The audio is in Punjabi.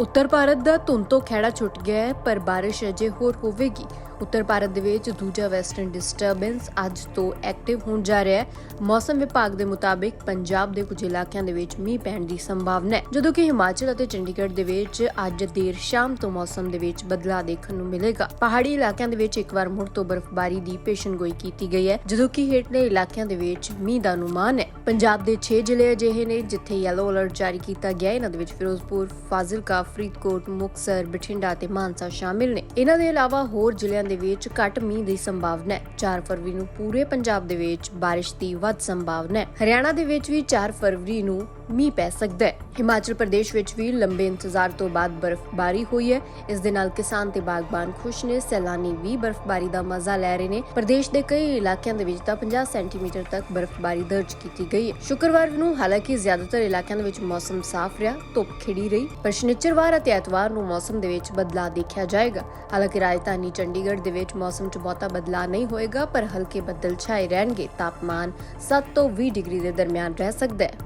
ਉੱਤਰ ਭਾਰਤ ਦਾ ਧੁੰਦ ਤੋਂ ਖਹਿੜਾ ਛੁੱਟ ਗਿਆ ਹੈ ਪਰ ਬਾਰਿਸ਼ ਅਜੇ ਹੋਰ ਹੋਵੇਗੀ। ਉੱਤਰ ਭਾਰਤ ਦੇ ਵਿੱਚ ਦੂਜਾ ਵੈਸਟਰਨ ਡਿਸਟਰਬੈਂਸ ਅੱਜ ਤੋਂ ਐਕਟਿਵ ਹੋਣ ਜਾ ਰਿਹਾ ਹੈ। ਮੌਸਮ ਵਿਭਾਗ ਦੇ ਮੁਤਾਬਿਕ ਪੰਜਾਬ ਦੇ ਕੁਝ ਇਲਾਕਿਆਂ ਦੇ ਵਿੱਚ ਮੀਂਹ ਪੈਣ ਦੀ ਸੰਭਾਵਨਾ ਹੈ। ਜਦੋਂ ਕਿ ਹਿਮਾਚਲ ਅਤੇ ਚੰਡੀਗੜ੍ਹ ਦੇ ਵਿੱਚ ਅੱਜ ਦੇਰ ਸ਼ਾਮ ਤੋਂ ਮੌਸਮ ਦੇ ਵਿੱਚ ਬਦਲਾਅ ਦੇਖਣ ਨੂੰ ਮਿਲੇਗਾ। ਪਹਾੜੀ ਇਲਾਕਿਆਂ ਦੇ ਵਿੱਚ ਇੱਕ ਵਾਰ ਮੁੜ ਤੋਂ ਬਰਫ਼ਬਾਰੀ ਦੀ ਪੇਸ਼ਨਗੋਈ ਕੀਤੀ ਗਈ ਹੈ, ਜਦੋਂ ਕਿ ਹੇਠਲੇ ਇਲਾਕਿਆਂ ਦੇ ਵਿੱਚ ਮੀਂਹ ਦਾ ਅਨੁਮਾਨ ਹੈ। ਪੰਜਾਬ ਦੇ 6 ਜ਼ਿਲ੍ਹੇ ਅਜਿਹੇ ਨੇ ਜਿੱਥੇ ਯੈਲੋ ਅਲਰਟ ਜਾਰੀ ਕੀਤਾ ਗਿਆ ਹੈ। ਇਹਨਾਂ ਦੇ ਵਿੱਚ ਫਿਰੋਜ਼ਪੁਰ, ਫਾਜ਼ਿਲਕਾ, ਫਰੀਦਕੋਟ, ਮੁਕਤਸਰ, ਬਠਿੰਡਾ ਤੇ ਮਾਨਸਾ ਸ਼ਾਮਿਲ ਨੇ। ਇਹਨਾਂ ਦੇ ਇਲਾਵਾ ਹੋਰ ਜ਼ਿਲ੍ਹਿਆਂ ਦੇ ਵਿੱਚ ਘੱਟ ਮੀਂਹ ਦੀ ਸੰਭਾਵਨਾ ਹੈ। 4 ਫਰਵਰੀ ਨੂੰ ਪੂਰੇ ਪੰਜਾਬ ਦੇ ਵਿੱਚ ਬਾਰਿਸ਼ ਦੀ ਵੱਧ ਸੰਭਾਵਨਾ ਹੈ। ਹਰਿਆਣਾ ਦੇ ਵਿੱਚ ਵੀ 4 ਫਰਵਰੀ ਨੂੰ ਮੀਂਹ ਪੈ ਸਕਦਾ ਹੈ। ਹਿਮਾਚਲ ਪ੍ਰਦੇਸ਼ ਵਿੱਚ ਵੀ ਲੰਬੇ ਇੰਤਜ਼ਾਰ ਤੋਂ ਬਾਅਦ ਬਰਫ਼ਬਾਰੀ ਹੋਈ ਹੈ। ਇਸ ਦੇ ਨਾਲ ਕਿਸਾਨ ਤੇ ਬਾਗਬਾਨ ਖੁਸ਼ ਨੇ। ਸੈਲਾਨੀ ਵੀ ਬਰਫ਼ਬਾਰੀ ਦਾ ਮਜ਼ਾ ਲੈ ਰਹੇ ਨੇ। ਪ੍ਰਦੇਸ਼ ਦੇ ਕਈ ਇਲਾਕਿਆਂ ਦੇ ਵਿੱਚ ਤਾਂ 50 ਸੈਂਟੀਮੀਟਰ ਤੱਕ ਬਰਫ਼ਬਾਰੀ ਦਰਜ ਕੀਤੀ ਗਈ ਹੈ। ਸ਼ੁੱਕਰਵਾਰ ਨੂੰ ਹਾਲਾਂਕਿ ਜ਼ਿਆਦਾਤਰ ਇਲਾਕਿਆਂ ਦੇ ਵਿੱਚ ਮੌਸਮ ਸਾਫ਼ ਰਿਹਾ, ਧੁੱਪ ਖਿੜੀ ਰਹੀ। ਪਰ ਸ਼ਨੀਚਰਵਾਰ ਅਤੇ ਐਤਵਾਰ ਨੂੰ ਮੌਸਮ ਦੇ ਵਿੱਚ ਬਦਲਾਅ ਦੇਖਿਆ ਜਾਏਗਾ। ਹਾਲਾਂਕਿ ਰਾਜਧਾਨੀ ਚੰਡੀਗੜ੍ਹ ਚੰਡੀਗੜ੍ਹ ਦੇ ਵਿੱਚ ਮੌਸਮ 'ਚ ਬਹੁਤਾ ਬਦਲਾਅ ਨਹੀਂ ਹੋਏਗਾ, ਪਰ ਹਲਕੇ ਬੱਦਲ ਛਾਏ ਰਹਿਣਗੇ। ਤਾਪਮਾਨ 7 ਤੋਂ 20 ਡਿਗਰੀ ਦੇ ਦਰਮਿਆਨ ਰਹਿ ਸਕਦਾ ਹੈ।